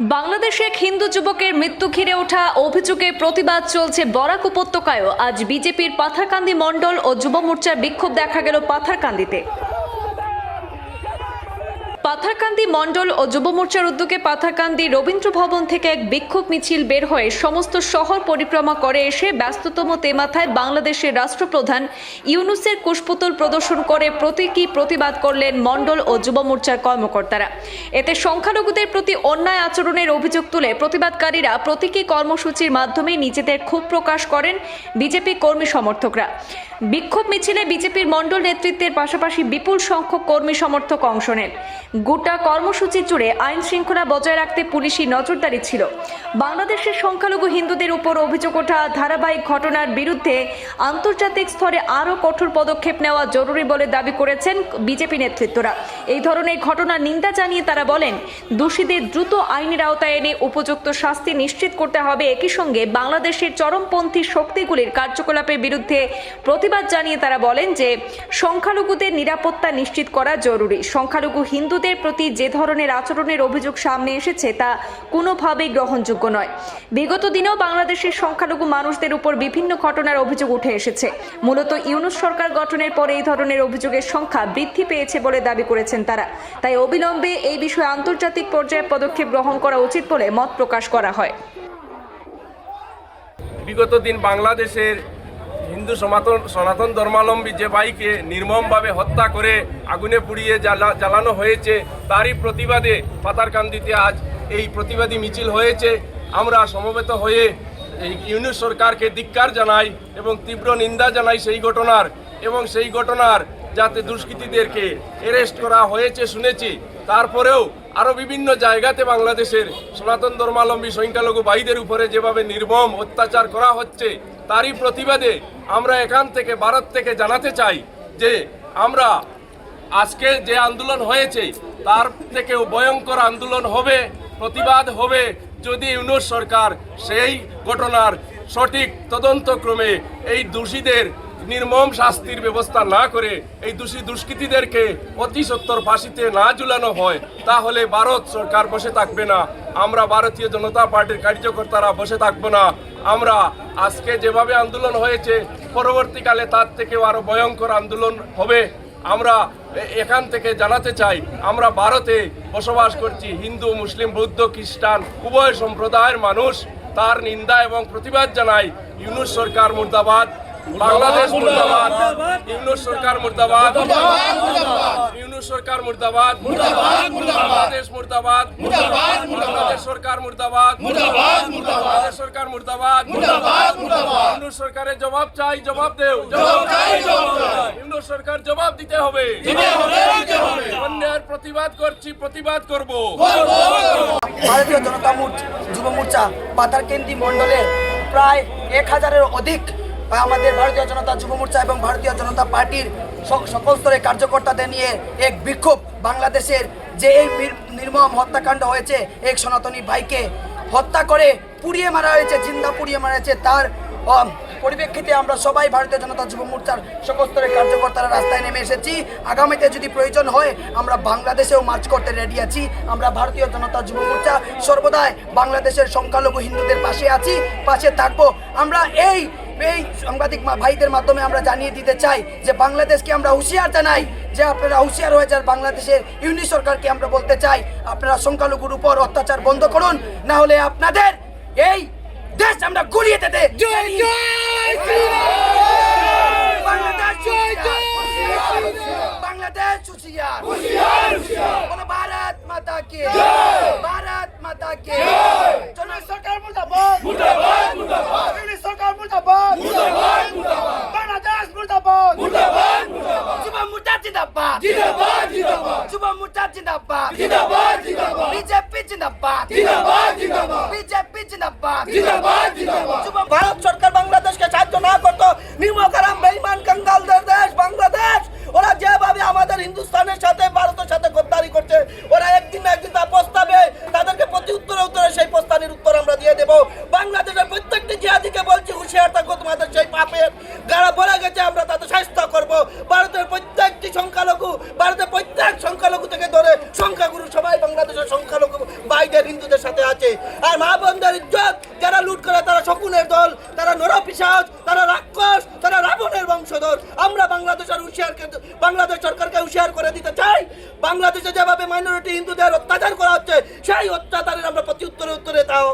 বাংলাদেশে এক হিন্দু যুবকের মৃত্যু ঘিরে ওঠা অভিযোগে প্রতিবাদ চলছে বরাক উপত্যকায়ও। আজ বিজেপির পাথারকান্দি মণ্ডল ও যুব মোর্চার বিক্ষোভ দেখা গেল পাথারকান্দিতে। পাথারকান্দি মণ্ডল ও যুব মোর্চার উদ্যোগে পাথারকান্দি রবীন্দ্র ভবন থেকে এক বিক্ষোভ মিছিল বের হয়ে সমস্ত শহর পরিক্রমা করে এসে ব্যস্ততম তেমাথায় বাংলাদেশের রাষ্ট্রপ্রধান ইউনুসের কুশপুতল প্রদর্শন করে প্রতীকী প্রতিবাদ করলেন মণ্ডল ও যুব মোর্চার কর্মকর্তারা। এতে সংখ্যালঘুদের প্রতি অন্যায় আচরণের অভিযোগ তুলে প্রতিবাদকারীরা প্রতীকী কর্মসূচির মাধ্যমে নিজেদের ক্ষোভ প্রকাশ করেন বিজেপি কর্মী সমর্থকরা। বিক্ষোভ মিছিলে বিজেপির মণ্ডল নেতৃত্বের পাশাপাশি বিপুল সংখ্যক কর্মী সমর্থক অংশ নেন। গোটা কর্মসূচি জুড়ে আইন শৃঙ্খলা বজায় রাখতে পুলিশি নজরদারি ছিল। বাংলাদেশের সংখ্যালঘু হিন্দুদের উপর অভিযোগ ওঠা ধারাবাহিক ঘটনার বিরুদ্ধে আন্তর্জাতিক স্তরে আরও কঠোর পদক্ষেপ নেওয়া জরুরি বলে দাবি করেছেন বিজেপি নেতৃত্বরা। এই ধরনের ঘটনার নিন্দা জানিয়ে তারা বলেন, দোষীদের দ্রুত আইনের আওতায় এনে উপযুক্ত শাস্তি নিশ্চিত করতে হবে। একই সঙ্গে বাংলাদেশের চরমপন্থী শক্তিগুলির কার্যকলাপের বিরুদ্ধে প্রতিবাদ জানিয়ে তারা বলেন যে সংখ্যালঘুদের নিরাপত্তা নিশ্চিত করা জরুরি। সংখ্যালঘু হিন্দুদের প্রতি যে ধরনের আচরণের অভিযোগ সামনে এসেছে তা কোনোভাবেই গ্রহণযোগ্য নয়। বিগত দিনেও বাংলাদেশের সংখ্যালঘু মানুষদের উপর বিভিন্ন ঘটনার অভিযোগ উঠে এসেছে। মূলত ইউনুস সরকার গঠনের পরে এই ধরনের অভিযোগের সংখ্যা বৃদ্ধি পেয়েছে বলে দাবি করেছেন তারা। তাই অবিলম্বে এই বিষয়ে আন্তর্জাতিক পর্যায়ে পদক্ষেপ গ্রহণ করা উচিত বলে মত প্রকাশ করা হয়। বিগত দিন বাংলাদেশের হিন্দু সনাতন সনাতন ধর্মাবলম্বী যে ভাইকে নির্মমভাবে হত্যা করে আগুনে পুড়িয়ে জ্বালা- জ্বালানো হয়েছে, তারই প্রতিবাদে পাতারকান্দিতে আজ এই প্রতিবাদী মিছিল হয়েছে। আমরা সমবেত হয়ে এই ইউনিট সরকারকে ধিক্কার জানাই এবং তীব্র নিন্দা জানাই সেই ঘটনার এবং সেই ঘটনার যাতে দুষ্কৃতীদেরকে অ্যারেস্ট করা হয়েছে শুনেছি। তারপরেও আরও বিভিন্ন জায়গাতে বাংলাদেশের সনাতন ধর্মাবলম্বী সংখ্যালঘু ভাইদের উপরে যেভাবে নির্মম অত্যাচার করা হচ্ছে তারই প্রতিবাদে আমরা এখান থেকে ভারত থেকে জানাতে চাই যে আমরা আজকে যে আন্দোলন হয়েছে, তার থেকেও ভয়ঙ্কর আন্দোলন হবে, প্রতিবাদ হবে যদি ইউনুস সরকার সেই ঘটনার সঠিক তদন্তক্রমে এই দোষীদের নির্মম শাস্তির ব্যবস্থা না করে, এই দোষী দুষ্কৃতীদেরকে অতি সত্তর ফাঁসিতে না ঝুলানো হয়, তাহলে ভারত সরকার বসে থাকবে না। আমরা ভারতীয় জনতা পার্টির কার্যকর্তারা বসে থাকব না। আমরা আজকে যেভাবে আন্দোলন হয়েছে, পরবর্তীকালে তার থেকেও আরও ভয়ঙ্কর আন্দোলন হবে। আমরা এখান থেকে জানাতে চাই, আমরা ভারতে বসবাস করছি, হিন্দু, মুসলিম, বৌদ্ধ, খ্রিস্টান, উভয় সম্প্রদায়ের মানুষ। তার নিন্দা এবং প্রতিবাদ জানাই ইউনুস সরকার মুর্দাবাদ। বাংলাদেশ মুর্দাবাদ। ইউনুস সরকার মুর্দাবাদ। ইউনুস সরকার মুর্দাবাদ। বাংলাদেশ মুর্দাবাদ। বাংলাদেশ সরকার মুর্দাবাদ। বাংলাদেশ সরকার মুর্দাবাদ। ইউনুস সরকারের জবাব চাই, জবাব দেও। ইউনুস সরকার জবাব দিতে হবে। অন্যের প্রতিবাদ করছি, প্রতিবাদ করব। ভারতীয় জনতা যুব মোর্চা পাতারকেন্দ্রি মণ্ডলে প্রায় এক হাজারের অধিক আমাদের ভারতীয় জনতা যুব মোর্চা এবং ভারতীয় জনতা পার্টির সক- সকল স্তরে কার্যকর্তাদের নিয়ে এক বিক্ষোভ বাংলাদেশের যে এই নির্মম হত্যাকাণ্ড হয়েছে, এক সনাতনী ভাইকে হত্যা করে পুড়িয়ে মারা হয়েছে, জিন্দা পুড়িয়ে মারা হয়েছে, তার পরিপ্রেক্ষিতে আমরা সবাই ভারতীয় জনতা যুব মোর্চার সকল স্তরের কার্যকর্তারা রাস্তায় নেমে এসেছি। আগামীতে যদি প্রয়োজন হয়, আমরা বাংলাদেশেও মার্চ করতে রেডি আছি। আমরা ভারতীয় জনতা যুব মোর্চা সর্বদাই বাংলাদেশের সংখ্যালঘু হিন্দুদের পাশে আছি, পাশে থাকব। আমরা এই এই সাংবাদিক ভাইদের মাধ্যমে আমরা জানিয়ে দিতে চাই যে বাংলাদেশকে আমরা হুঁশিয়ার জানাই যে আপনারা হুঁশিয়ার হয়ে যান বাংলাদেশের ইউনি সরকারকে আমরা বলতে চাই। আপনারা সংখ্যালঘুর উপর অত্যাচার বন্ধ করুন না হলে আপনাদের এই দেশ আমরা গুলিয়ে দিতে বাংলাদেশ হুঁশিয়ার। বলো ভারত মাতা কে ভারত মাতা কে সরকার মুর্দাবাদ। মুর্দাবাদ মুর্দাবাদ। সরকার মুর্দাবাদ মুর্দাবাদ বাংলাদেশ মুর্দাবাদ মুর্দাবাদ মুর্দাবাদ যুব মোর্চা জিন্দাবাদ জিন্দাবাদ জিন্দাবাদ যুব মোর্চা জিন্দাবাদ জিন্দাবাদ জিন্দাবাদ বিজেপি জিন্দাবাদ জিন্দাবাদ জিন্দাবাদ বিজেপি জিন্দাবাদ জিন্দাবাদ জিন্দাবাদ যুব ভারত সরকার বাংলাদেশকে সাহায্য না করতো নির্মকারাম বেঈমান কাঙ্গালদের দেশ বাংলাদেশ। ওরা যেভাবে আমাদের হিন্দুস্তানের সাথে ভারতের সাথে গদ্দারি করছে ওরা একদিন না একদিন তা প্রস্তাবে। তাদেরকে প্রতি উত্তরে উত্তরে সেই প্রস্তাবের উত্তর আমরা দিয়ে দেব। বাংলাদেশের প্রত্যেকটি জিহাদিকে বলছি হুঁশিয়ার থাকো তোমাদের সেই পাপের। গাড়া ভরে গেছে আমরা তাদের স্বাস্থ্য করব। ভারতের প্রত্যেকটি সংখ্যালঘু ভারতের প্রত্যেক সংখ্যালঘু সংখ্যাগুরু সবাই বাংলাদেশের সংখ্যালঘু বাইদের, হিন্দুদের সাথে আছে। আর মা বন্ধের ইজ্জত, যারা লুট করে তারা শকুনের দল, তারা নরপিসাজ তারা রাক্ষস, তারা রাবণের বংশধর। আমরা বাংলাদেশের হুঁশিয়ারকে, বাংলাদেশ সরকারকে হুশিয়ার করে দিতে চাই। বাংলাদেশে যেভাবে মাইনরিটি হিন্দুদের অত্যাচার করা হচ্ছে, সেই অত্যাচারের আমরা প্রতি উত্তরে উত্তরে তাও